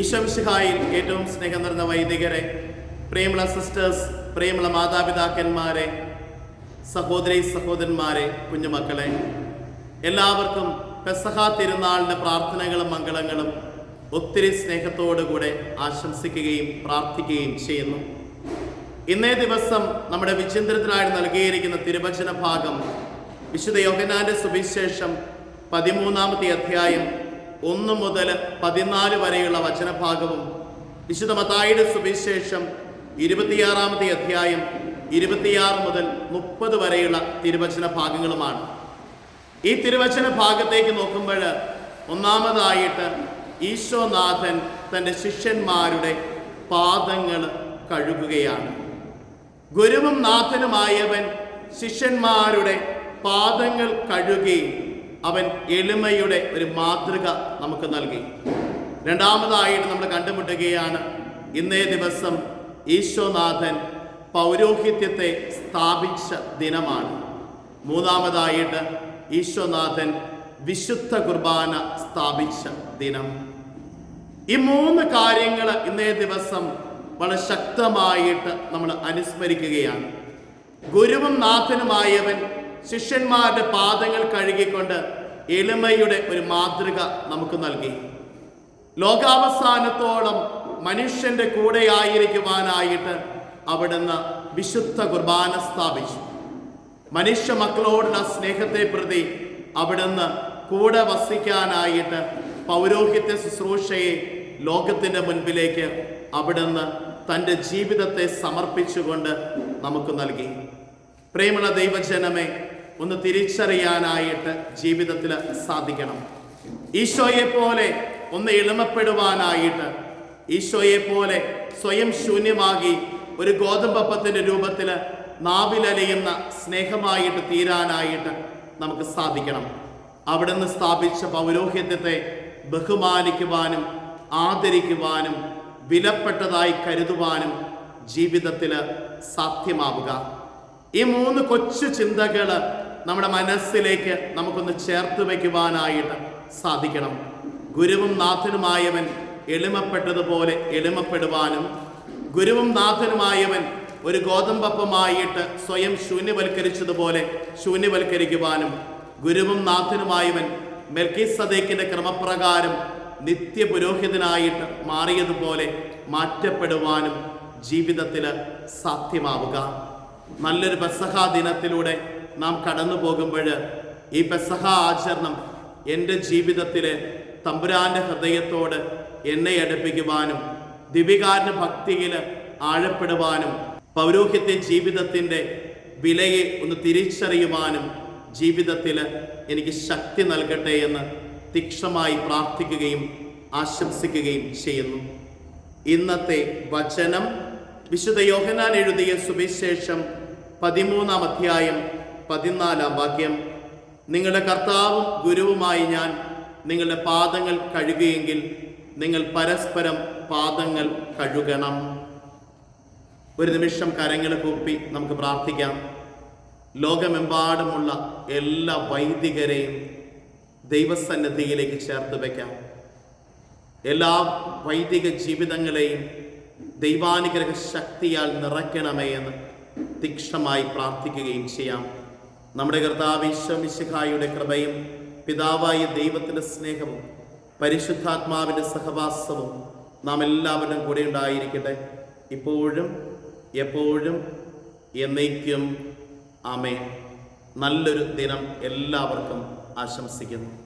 ഈശ്വംഷിഹായിൽ ഏറ്റവും സ്നേഹം നിറഞ്ഞ വൈദികരെ പ്രേമള സിസ്റ്റേഴ്സ് പ്രേമള മാതാപിതാക്കന്മാരെ സഹോദരി സഹോദരന്മാരെ കുഞ്ഞുമക്കളെ എല്ലാവർക്കും പെസഹ തിരുനാളിന്റെ പ്രാർത്ഥനകളും മംഗളങ്ങളും ഒത്തിരി സ്നേഹത്തോടുകൂടെ ആശംസിക്കുകയും പ്രാർത്ഥിക്കുകയും ചെയ്യുന്നു. ഇന്നേ ദിവസം നമ്മുടെ വിചിന്തനത്തിനായി നൽകിയിരിക്കുന്ന തിരുവചന ഭാഗം വിശുദ്ധ യോഹനാന്റെ സുവിശേഷം പതിമൂന്നാമത്തെ അധ്യായം ഒന്ന് മുതൽ പതിനാല് വരെയുള്ള വചനഭാഗവും വിശുദ്ധ മത്തായിയുടെ സുവിശേഷം ഇരുപത്തിയാറാമത്തെ അധ്യായം ഇരുപത്തിയാറ് മുതൽ മുപ്പത് വരെയുള്ള തിരുവചന ഭാഗങ്ങളുമാണ്. ഈ തിരുവചന ഭാഗത്തേക്ക് നോക്കുമ്പോൾ ഒന്നാമതായിട്ട് ഈശോനാഥൻ തന്റെ ശിഷ്യന്മാരുടെ പാദങ്ങൾ കഴുകുകയാണ്. ഗുരുവും നാഥനുമായവൻ ശിഷ്യന്മാരുടെ പാദങ്ങൾ കഴുകി അവൻ എളിമയുടെ ഒരു മാതൃക നമുക്ക് നൽകി. രണ്ടാമതായിട്ട് നമ്മൾ കണ്ടുമുട്ടുകയാണ് ഇന്നേ ദിവസം ഈശോനാഥൻ പൗരോഹിത്യത്തെ സ്ഥാപിച്ച ദിനമാണ്. മൂന്നാമതായിട്ട് ഈശോനാഥൻ വിശുദ്ധ കുർബാന സ്ഥാപിച്ച ദിനം. ഈ മൂന്ന് കാര്യങ്ങൾ ഇന്നേ ദിവസം വളരെ ശക്തമായിട്ട് നമ്മൾ അനുസ്മരിക്കുകയാണ്. ഗുരുവും നാഥനുമായവൻ ശിഷ്യന്മാരുടെ പാദങ്ങൾ കഴുകിക്കൊണ്ട് എളിമയുടെ ഒരു മാതൃക നമുക്ക് നൽകി. ലോകാവസാനത്തോളം മനുഷ്യന്റെ കൂടെ ആയിരിക്കുവാനായിട്ട് അവിടുന്ന് വിശുദ്ധ കുർബാന സ്ഥാപിച്ചു. മനുഷ്യ മക്കളോടുള്ള സ്നേഹത്തെ പ്രതി അവിടുന്ന് കൂടെ വസിക്കാനായിട്ട് പൗരോഹിത്യ ശുശ്രൂഷയെ ലോകത്തിന്റെ മുൻപിലേക്ക് അവിടുന്ന് തന്റെ ജീവിതത്തെ സമർപ്പിച്ചുകൊണ്ട് നമുക്ക് നൽകി. പ്രേമള ദൈവജനമേ ഒന്ന് തിരിച്ചറിയാനായിട്ട് ജീവിതത്തിൽ സാധിക്കണം. ഈശോയെ പോലെ ഒന്ന് എളിമപ്പെടുവാനായിട്ട് ഈശോയെ പോലെ സ്വയം ശൂന്യമാകി ഒരു ഗോതമ്പപ്പത്തിന്റെ രൂപത്തിൽ നാവിലലിയുന്ന സ്നേഹമായിട്ട് തീരാനായിട്ട് നമുക്ക് സാധിക്കണം. അവിടുന്ന് സ്ഥാപിച്ച പൗരോഹിത്യത്തെ ബഹുമാനിക്കുവാനും ആദരിക്കുവാനും വിലപ്പെട്ടതായി കരുതുവാനും ജീവിതത്തിൽ സാധ്യമാവുക. ഈ മൂന്ന് കൊച്ചു ചിന്തകൾ നമ്മുടെ മനസ്സിലേക്ക് നമുക്കൊന്ന് ചേർത്ത് വയ്ക്കുവാനായിട്ട് സാധിക്കണം. ഗുരുവും നാഥനുമായവൻ എളിമപ്പെട്ടതുപോലെ എളിമപ്പെടുവാനും ഗുരുവും നാഥനുമായവൻ ഒരു ഗോതമ്പപ്പമായിട്ട് സ്വയം ശൂന്യവൽക്കരിച്ചതുപോലെ ശൂന്യവൽക്കരിക്കുവാനും ഗുരുവും നാഥനുമായവൻ മെൽക്കിസദേക്കിന്റെ ക്രമപ്രകാരം നിത്യപുരോഹിതനായിട്ട് മാറിയതുപോലെ മാറ്റപ്പെടുവാനും ജീവിതത്തിൽ സാധ്യമാവുക. നല്ലൊരു ബസഹാ ദിനത്തിലൂടെ നാം കടന്നു പോകുമ്പോൾ ഈ പെസഹ ആചരണം എന്റെ ജീവിതത്തിലെ തമ്പുരാന്റെ ഹൃദയത്തോട് എന്നെ അടുപ്പിക്കുവാനും ദിവികാരന് ഭക്തിയിൽ ആഴപ്പെടുവാനും പൗരോഹിത്യ ജീവിതത്തിന്റെ വിലയെ ഒന്ന് തിരിച്ചറിയുവാനും ജീവിതത്തിൽ എനിക്ക് ശക്തി നൽകട്ടെ എന്ന് തീക്ഷമായി പ്രാർത്ഥിക്കുകയും ആശംസിക്കുകയും ചെയ്യുന്നു. ഇന്നത്തെ വചനം വിശുദ്ധ യോഹനാൻ എഴുതിയ സുവിശേഷം പതിമൂന്നാം അധ്യായം പതിനാലാം വാക്യം നിങ്ങളുടെ കർത്താവും ഗുരുവുമായി ഞാൻ നിങ്ങളുടെ പാദങ്ങൾ കഴുകുകയെങ്കിൽ നിങ്ങൾ പരസ്പരം പാദങ്ങൾ കഴുകണം. ഒരു നിമിഷം കരങ്ങൾ കൂപ്പി നമുക്ക് പ്രാർത്ഥിക്കാം. ലോകമെമ്പാടുമുള്ള എല്ലാ വൈദികരെയും ദൈവസന്നദ്ധിയിലേക്ക് ചേർത്ത് വയ്ക്കാം എല്ലാ വൈദിക ജീവിതങ്ങളെയും ദൈവാനുഗ്രഹ ശക്തിയാൽ നിറയ്ക്കണമേ എന്ന് തീക്ഷണമായി പ്രാർത്ഥിക്കുകയും ചെയ്യാം. നമ്മുടെ കർത്താവ് കർത്താവിശ്വമിശിഖായുടെ കൃപയും പിതാവായ ദൈവത്തിന്റെ സ്നേഹവും പരിശുദ്ധാത്മാവിന്റെ സഹവാസവും നാം എല്ലാവരും കൂടെ ഉണ്ടായിരിക്കട്ടെ. ഇപ്പോഴും എപ്പോഴും എന്നേക്കും. ആമേ നല്ലൊരു ദിനം എല്ലാവർക്കും ആശംസിക്കുന്നു.